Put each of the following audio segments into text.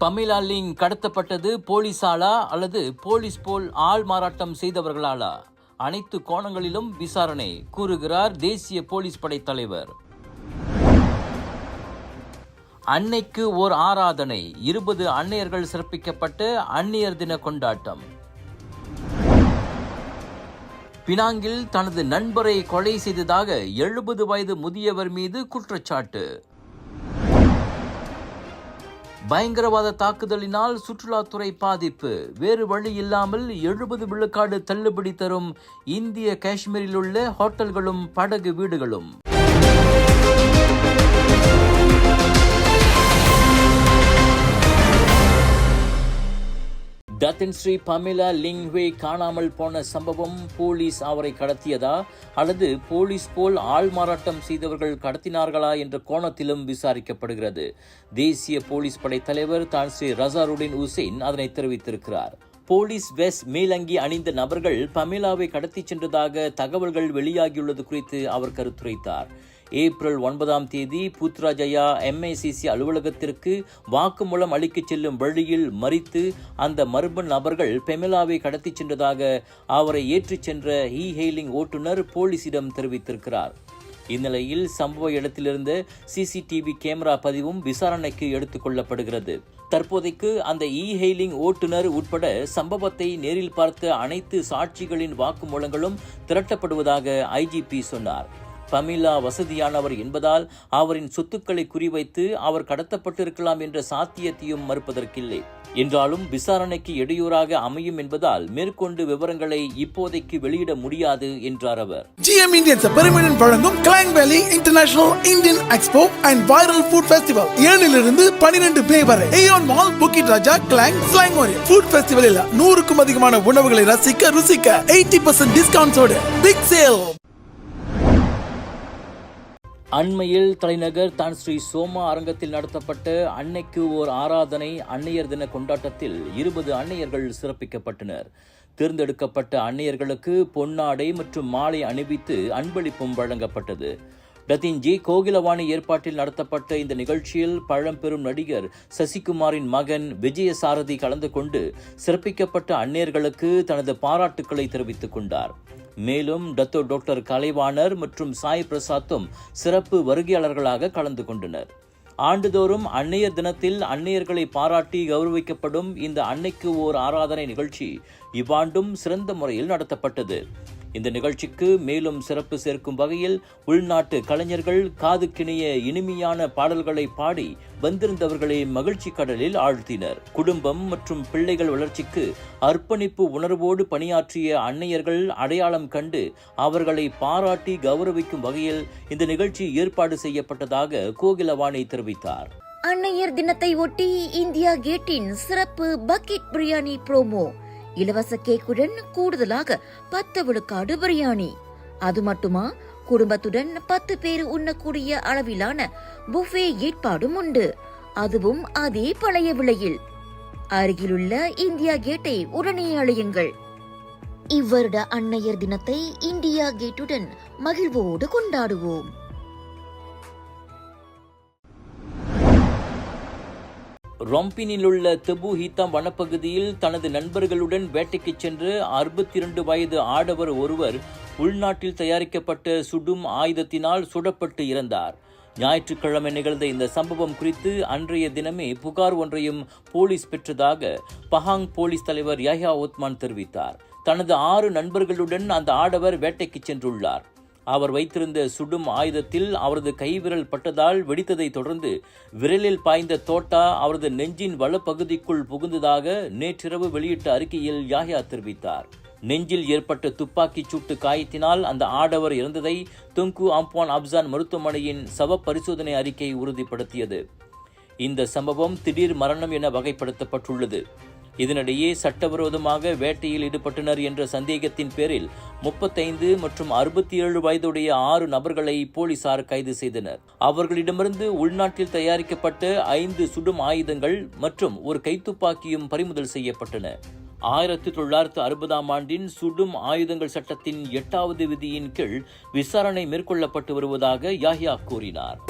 பமிலா link கடத்தப்பட்டது போலீசாலா அல்லது police போல் ஆள் மாறாட்டம் செய்தவர்களாலா? அனைத்து கோணங்களிலும் விசாரணை கூறுகிறார் தேசிய போலீஸ் படை தலைவர். அன்னைக்கு ஓர் ஆராதனை. இருபது அன்னையர்கள் சிறப்பிக்கப்பட்ட அந்நியர் தின கொண்டாட்டம். பினாங்கில் தனது நண்பரை கொலை செய்ததாக எழுபது வயது முதியவர் மீது குற்றச்சாட்டு. பயங்கரவாத தாக்குதலினால் சுற்றுலாத்துறை பாதிப்பு. வேறு வழி இல்லாமல் எழுபது விழுக்காடு தள்ளுபடி தரும் இந்திய காஷ்மீரில் உள்ள ஹோட்டல்களும் படகு வீடுகளும். டத்தின் ஸ்ரீ பமிலா லிங்வே காணாமல் போன சம்பவம் போலீஸ் அவரை கடத்தியதா? அல்லது போலீஸ் போல் ஆள் மாறாட்டம் செய்தவர்கள் கடத்தினார்களா என்ற கோணத்திலும் விசாரிக்கப்படுகிறது. தேசிய போலீஸ் படை தலைவர் தான் ஸ்ரீ ரசாருடின் உசேன் அதனை தெரிவித்திருக்கிறார். போலீஸ் வெஸ் மேலங்கி அணிந்த நபர்கள் பமிலாவை கடத்திச் சென்றதாக தகவல்கள் வெளியாகியுள்ளது குறித்து அவர் கருத்துரைத்தார். ஏப்ரல் ஒன்பதாம் தேதி புத்ராஜயா எம்ஐசிசி அலுவலகத்திற்கு வாக்குமூலம் அளிக்கச் செல்லும் வழியில் மறித்து அந்த மர்ம நபர்கள் பெமிலாவை கடத்திச் சென்றதாக அவரை ஏற்றிச் சென்ற e இ ஹெய்லிங் ஓட்டுநர் போலீசிடம் தெரிவித்திருக்கிறார். இந்நிலையில் சம்பவ இடத்திலிருந்த சிசிடிவி கேமரா பதிவும் விசாரணைக்கு எடுத்துக் கொள்ளப்படுகிறது. தற்போதைக்கு அந்த e இ ஹெய்லிங் ஓட்டுநர் உட்பட சம்பவத்தை நேரில் பார்த்த அனைத்து சாட்சிகளின் வாக்குமூலங்களும் திரட்டப்படுவதாக ஐஜிபி சொன்னார். பமிலா வசதியானவர் என்பதால் அவரின் சொத்துக்களை குறிவைத்து அவர் கடத்தப்பட்டிருக்கலாம் என்ற சாத்தியத்தையும் மறுப்பதற்கில்லை. என்றாலும் விசாரணைக்கு இடையூறாக அமையும் என்பதால் மேற்கொண்டு விவரங்களை இப்போதைக்கு வெளியிட முடியாது என்றார் அவர். ஜிஎம் இந்தியன்ஸ் பெருமிடன் வழங்கும் Klang Valley international Indian expo and viral food festival ஏழிலிருந்து பனிரெண்டு மே வரை. AEON mall Bukit Raja Klang slang food ஃபெஸ்டிவலில் நூறுக்கும் அதிகமான உணவுகளை ரசிக்க ருசிக்க எயிட்டி பர்சன்ட் டிஸ்கவுண்ட்ஸோடு பிக் சேல் அண்மையில் தலைநகர் தான் ஸ்ரீ சோமா அரங்கத்தில் நடத்தப்பட்ட அன்னைக்கு ஓர் ஆராதனை அன்னையர் தின கொண்டாட்டத்தில் இருபது அன்னையர்கள் சிறப்பிக்கப்பட்டனர். தேர்ந்தெடுக்கப்பட்ட அன்னையர்களுக்கு பொன்னாடை மற்றும் மாலை அணிவித்து அன்பளிப்பும் வழங்கப்பட்டது. டத்தின் ஜி கோகிலவாணி ஏற்பாட்டில் நடத்தப்பட்ட இந்த நிகழ்ச்சியில் பழம்பெரும் நடிகர் சசிகுமாரின் மகன் விஜயசாரதி கலந்து கொண்டு சிறப்பிக்கப்பட்ட அன்னையர்களுக்கு தனது பாராட்டுக்களை தெரிவித்துக் கொண்டார். மேலும் டத்தோ டாக்டர் கலைவாணர் மற்றும் சாய் பிரசாத்தும் சிறப்பு வருகையாளர்களாக கலந்து கொண்டனர். ஆண்டுதோறும் அன்னையர் தினத்தில் அன்னையர்களை பாராட்டி கௌரவிக்கப்படும் இந்த அன்னைக்கு ஓர் ஆராதனை நிகழ்ச்சி. இவ்வாண்டும் சிறந்த முறையில் நடத்தப்பட்டது. இந்த நிகழ்ச்சிக்கு மேலும் சிறப்பு சேர்க்கும் வகையில் உள்நாட்டு கலைஞர்கள் காதுக்கிணைய இனிமையான பாடல்களை பாடி வந்திருந்தவர்களை மகிழ்ச்சி கடலில் ஆழ்த்தினர். குடும்பம் மற்றும் பிள்ளைகள் வளர்ச்சிக்கு அர்ப்பணிப்பு உணர்வோடு பணியாற்றிய அன்னையர்கள் அடையாளம் கண்டு அவர்களை பாராட்டி கௌரவிக்கும் வகையில் இந்த நிகழ்ச்சி ஏற்பாடு செய்யப்பட்டதாக கோகிலவாணி தெரிவித்தார். அன்னையர் தினத்தை ஒட்டி இந்தியா கேட்டின் சிறப்பு பக்கெட் பிரியாணி ப்ரோமோ. இலவச கேக்குடன் கூடுதலாக பத்து விழுக்காடு பிரியாணி. அது மட்டுமா? குடும்பத்துடன் பத்து பேர் உண்ணக்கூடிய அளவிலான புஃபே ஏற்பாடும் உண்டு. அதுவும் அதே பழைய விலையில். அருகிலுள்ள இந்தியா கேட்டை உடனே அழையுங்கள். இவ்வருட அன்னையர் தினத்தை இந்தியா கேட்டுடன் மகிழ்வோடு கொண்டாடுவோம். ரொம்பினிலுள்ள தெபு ஹீத்தாம் வனப்பகுதியில் தனது நண்பர்களுடன் வேட்டைக்கு சென்று அறுபத்தி இரண்டு வயது ஆடவர் ஒருவர் உள்நாட்டில் தயாரிக்கப்பட்ட சுடும் ஆயுதத்தினால் சுடப்பட்டு இறந்தார். ஞாயிற்றுக்கிழமை நிகழ்ந்த இந்த சம்பவம் குறித்து அன்றைய தினமே புகார் ஒன்றையும் போலீஸ் பெற்றதாக பஹாங் போலீஸ் தலைவர் யஹ்யா ஒத்மான் தெரிவித்தார். தனது ஆறு நண்பர்களுடன் அந்த ஆடவர் வேட்டைக்கு சென்றுள்ளார். அவர் வைத்திருந்த சுடும் ஆயுதத்தில் அவரது கைவிரல் பட்டதால் வெடித்ததை தொடர்ந்து விரலில் பாய்ந்த தோட்டா அவரது நெஞ்சின் வலப்பகுதிக்குள் புகுந்ததாக நேற்றிரவு வெளியிட்ட அறிக்கையில் யாஹியா தெரிவித்தார். நெஞ்சில் ஏற்பட்ட துப்பாக்கிச் சூட்டு காயத்தினால் அந்த ஆடவர் இறந்ததை துங்கு ஆம்பான் அப்சான் மருத்துவமனையின் சவ பரிசோதனை அறிக்கை உறுதிப்படுத்தியது. இந்த சம்பவம் திடீர் மரணம் என வகைப்படுத்தப்பட்டுள்ளது. இதனிடையே சட்டவிரோதமாக வேட்டையில் ஈடுபட்டனர் என்ற சந்தேகத்தின் பேரில் முப்பத்தைந்து மற்றும் அறுபத்தி ஏழு வயதுடைய ஆறு நபர்களை போலீசார் கைது செய்தனர். அவர்களிடமிருந்து உள்நாட்டில் தயாரிக்கப்பட்ட ஐந்து சுடும் ஆயுதங்கள் மற்றும் ஒரு கைத்துப்பாக்கியும் பறிமுதல் செய்யப்பட்டன. ஆயிரத்தி தொள்ளாயிரத்து அறுபதாம் ஆண்டின் சுடும் ஆயுதங்கள் சட்டத்தின் எட்டாவது விதியின் கீழ் விசாரணை மேற்கொள்ளப்பட்டு வருவதாக யாஹியா கூறினார்.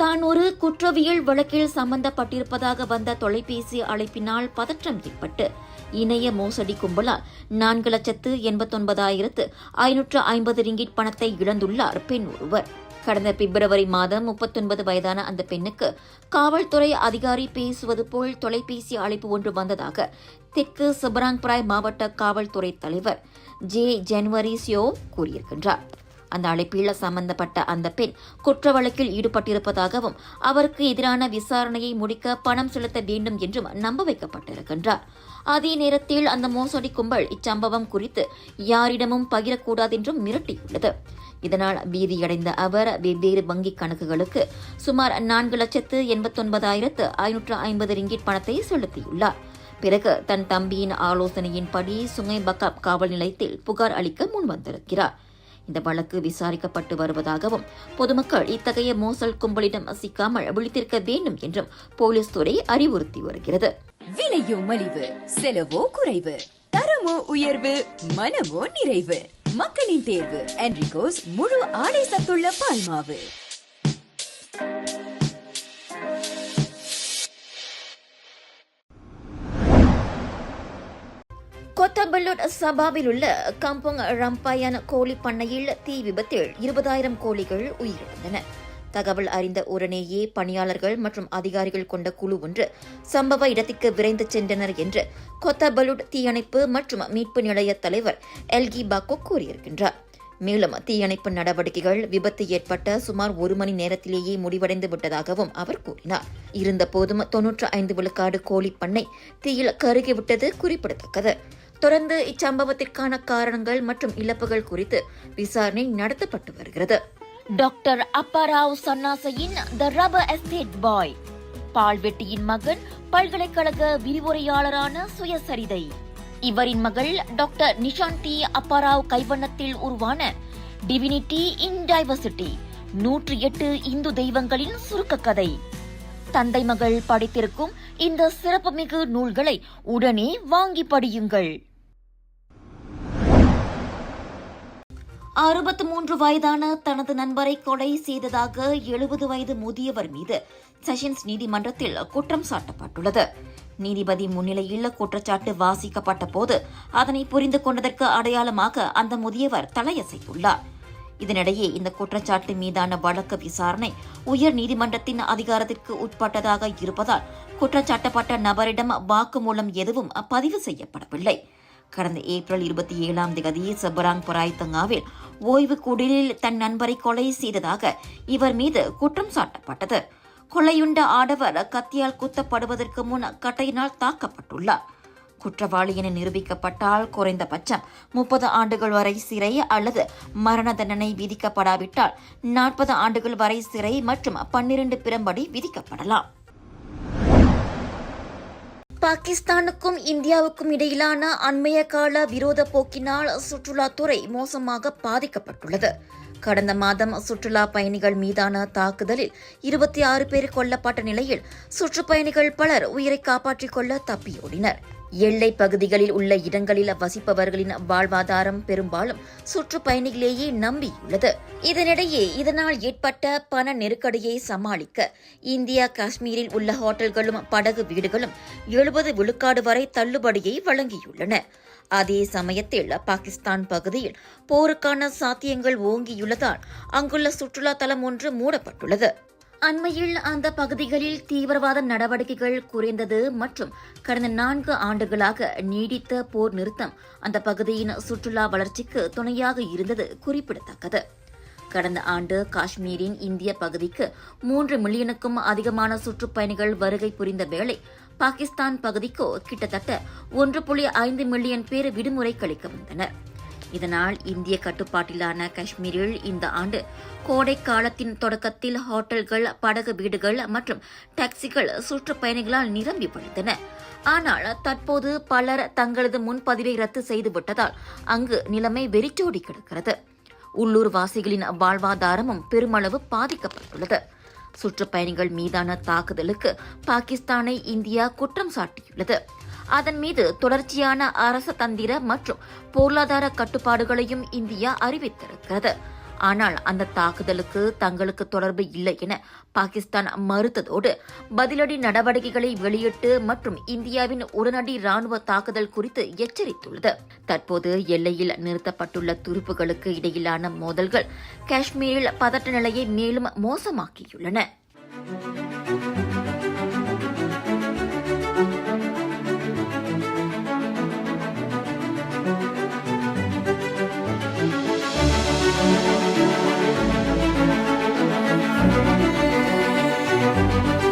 தான் ஒரு குற்றவியல் வழக்கில் சம்பந்தப்பட்டிருப்பதாக வந்த தொலைபேசி அழைப்பினால் பதற்றம் ஏற்பட்டு இணைய மோசடி கும்பலால் நான்கு லட்சத்து எண்பத்தொன்பதாயிரத்து ஐநூற்று ஐம்பது ரிங்கிட் பணத்தை இழந்துள்ளார் பெண் ஒருவர். கடந்த பிப்ரவரி மாதம் முப்பத்தொன்பது வயதான அந்த பெண்ணுக்கு காவல்துறை அதிகாரி பேசுவது போல் தொலைபேசி அழைப்பு ஒன்று வந்ததாக தெற்கு சிபராங்பராய் மாவட்ட காவல்துறை தலைவர் ஜே ஜனவரி சியோ கூறியிருக்கின்றார். அந்த அழைப்பீழ சம்பந்தப்பட்ட அந்த பெண் குற்ற வழக்கில் ஈடுபட்டிருப்பதாகவும் அவருக்கு எதிரான விசாரணையை முடிக்க பணம் செலுத்த வேண்டும் என்றும் நம்ப வைக்கப்பட்டிருக்கின்றார். அதே நேரத்தில் அந்த மோசடி கும்பல் இச்சம்பவம் குறித்து யாரிடமும் பகிரக்கூடாது என்றும் மிரட்டியுள்ளது. இதனால் பீதியடைந்த அவர் வெவ்வேறு வங்கிக் கணக்குகளுக்கு சுமார் நான்கு லட்சத்து எண்பத்தொன்பதாயிரத்து ஐநூற்று ஐம்பது ரிங்கிட் பணத்தை செலுத்தியுள்ளார். பிறகு தன் தம்பியின் ஆலோசனையின்படி சுங்கை பக்காப் காவல் நிலையத்தில் புகார் அளிக்க முன்வந்திருக்கிறார். இந்த வழக்கு விசாரிக்கப்பட்டு வருவதாகவும் பொதுமக்கள் இத்தகைய மோசல் கும்பலிடம் அசிக்காமல் விழித்திருக்க வேண்டும் என்றும் போலீஸ் துறை அறிவுறுத்தி வருகிறது. விலையோ மலிவு செலவோ குறைவு தரமோ உயர்வு மனமோ நிறைவு. மக்களின் தேர்வு என்ரிகோஸ் முழு ஆடை சத்துள்ள பால்மாவு. கொத்தபல்லூர் சபாவில் உள்ள கம்பங் ரம்பாயன் கோழி பண்ணையில் தீ விபத்தில் இருபதாயிரம் கோழிகள் உயிரிழந்தன. தகவல் அறிந்த உடனேயே பணியாளர்கள் மற்றும் அதிகாரிகள் கொண்ட குழு ஒன்று சம்பவ இடத்திற்கு விரைந்து சென்றனர் என்று கொத்தபலுட் தீயணைப்பு மற்றும் மீட்பு நிலைய தலைவர் எல்கி பாக்கோ கூறியிருக்கின்றார். மேலும் தீயணைப்பு நடவடிக்கைகள் விபத்து ஏற்பட்ட சுமார் ஒரு மணி நேரத்திலேயே முடிவடைந்து விட்டதாகவும் அவர் கூறினார். இருந்தபோதும் தொன்னூற்று ஐந்து விழுக்காடு கோழி பண்ணை தீயில் கருகிவிட்டது குறிப்பிடத்தக்கது. தொடர்ந்து இச்சம்பவத்திற்கான காரணங்கள் மற்றும் இழப்புகள் குறித்து விசாரணை நடத்தப்பட்டு வருகிறது. டாக்டர் அப்பாராவ் சன்னாசையின் த ரபர் எஸ்டேட் பாய். பால்வெட்டியின் மகன் பல்கலைக்கழக விரிவுரையாளரான சுயசரிதை. இவரின் மகள் டாக்டர் நிஷாந்தி அப்பாராவ் கைவண்ணத்தில் உருவான டிவினிட்டி இன் டைவர்சிட்டி நூற்றி எட்டு இந்து தெய்வங்களின் சுருக்க கதை. தந்தை மகள் படித்திருக்கும் இந்த சிறப்புமிகு நூல்களை உடனே வாங்கி படியுங்கள். அறுபத்து மூன்று வயதான தனது நண்பரை கொலை செய்ததாக எழுபது வயது முதியவர் மீது செஷன்ஸ் நீதிமன்றத்தில் குற்றம் சாட்டப்பட்டுள்ளது. நீதிபதி முன்னிலையில் குற்றச்சாட்டு வாசிக்கப்பட்ட போது அதனை புரிந்து கொண்டதற்கு அடையாளமாக அந்த முதியவர் தலையசைத்துள்ளார். இதனிடையே இந்த குற்றச்சாட்டு மீதான வழக்கு விசாரணை உயர் நீதிமன்றத்தின் அதிகாரத்திற்கு உட்பட்டதாக இருப்பதால் குற்றச்சாட்டப்பட்ட நபரிடம் வாக்குமூலம் எதுவும் பதிவு செய்யப்படவில்லை. கடந்த ஏப்ரல் இருபத்தி ஏழாம் தேதி சபராங் பராய்தங்காவில் ஓய்வு குடிலில் தன் நண்பரை கொலை செய்ததாக இவர் மீது குற்றம் சாட்டப்பட்டது. கொலையுண்ட ஆடவர் கத்தியால் குத்தப்படுவதற்கு முன் கட்டையினால் தாக்கப்பட்டுள்ளார். குற்றவாளி என நிரூபிக்கப்பட்டால் குறைந்தபட்சம் முப்பது ஆண்டுகள் வரை சிறை அல்லது மரண தண்டனை விதிக்கப்படாவிட்டால் நாற்பது ஆண்டுகள் வரை சிறை மற்றும் பன்னிரண்டு பிரம்படி விதிக்கப்படலாம். பாகிஸ்தானுக்கும் இந்தியாவுக்கும் இடையிலான அண்மைய கால விரோத போக்கினால் சுற்றுலாத்துறை மோசமாக பாதிக்கப்பட்டுள்ளது. கடந்த மாதம் சுற்றுலா பயணிகள் மீதான தாக்குதலில் இருபத்தி ஆறு பேர் கொல்லப்பட்ட நிலையில் சுற்றுப்பயணிகள் பலர் உயிரை காப்பாற்றிக் கொள்ள தப்பியோடினர். எல்லை பகுதிகளில் உள்ள இடங்களில் வசிப்பவர்களின் வாழ்வாதாரம் பெரும்பாலும் சுற்றுப்பயணிகளையே நம்பியுள்ளது. இதனிடையே இதனால் ஏற்பட்ட பண நெருக்கடியை சமாளிக்க இந்தியா காஷ்மீரில் உள்ள ஹோட்டல்களும் படகு வீடுகளும் எழுபது விழுக்காடு வரை தள்ளுபடியை வழங்கியுள்ளன. அதே சமயத்தில் பாகிஸ்தான் பகுதியில் போருக்கான சாத்தியங்கள் ஓங்கியுள்ளதால் அங்குள்ள சுற்றுலா தலம் ஒன்று மூடப்பட்டுள்ளது. அண்மையில் அந்த பகுதிகளில் தீவிரவாத நடவடிக்கைகள் குறைந்தது மற்றும் கடந்த நான்கு ஆண்டுகளாக நீடித்த போர் நிறுத்தம் அந்த பகுதியின் சுற்றுலா வளர்ச்சிக்கு துணையாக இருந்தது குறிப்பிடத்தக்கது. கடந்த ஆண்டு காஷ்மீரின் இந்திய பகுதிக்கு மூன்று மில்லியனுக்கும் அதிகமான சுற்றுப்பயணிகள் வருகை புரிந்த வேளை பாகிஸ்தான் பகுதிக்கோ கிட்டத்தட்ட ஒன்று புள்ளி ஐந்து மில்லியன் பேர் விடுமுறை கழிக்க வந்தனர். இதனால் இந்திய கட்டுப்பாட்டிலான காஷ்மீரில் இந்த ஆண்டு கோடை காலத்தின் தொடக்கத்தில் ஹோட்டல்கள் படகு வீடுகள் மற்றும் டாக்ஸிகள் சுற்றுப்பயணிகளால் நிரம்பி வழிந்தன ஆனால் தற்போது பலர் தங்களது முன்பதிவை ரத்து செய்துவிட்டதால் அங்கு நிலைமை வெறிச்சோடி கிடக்கிறது. உள்ளூர் வாசிகளின் வாழ்வாதாரமும் பெருமளவு பாதிக்கப்பட்டுள்ளது. சுற்றுப்பயணிகள் மீதான தாக்குதலுக்கு பாகிஸ்தானை இந்தியா குற்றம் சாட்டியுள்ளது. அதன் மீது தொடர்ச்சியான அரச தந்திர மற்றும் பொருளாதார கட்டுப்பாடுகளையும் இந்தியா அறிவித்திருக்கிறது. ஆனால் அந்த தாக்குதலுக்கு தங்களுக்கு தொடர்பு இல்லை என பாகிஸ்தான் மறுத்ததோடு பதிலடி நடவடிக்கைகளை வெளியிட்டு மற்றும் இந்தியாவின் உடனடி ராணுவ தாக்குதல் குறித்து எச்சரித்துள்ளது. தற்போது எல்லையில் நிறுத்தப்பட்டுள்ள துருப்புகளுக்கு இடையிலான மோதல்கள் காஷ்மீரில் பதட்ட நிலையை மேலும் மோசமாக்கியுள்ளன. Música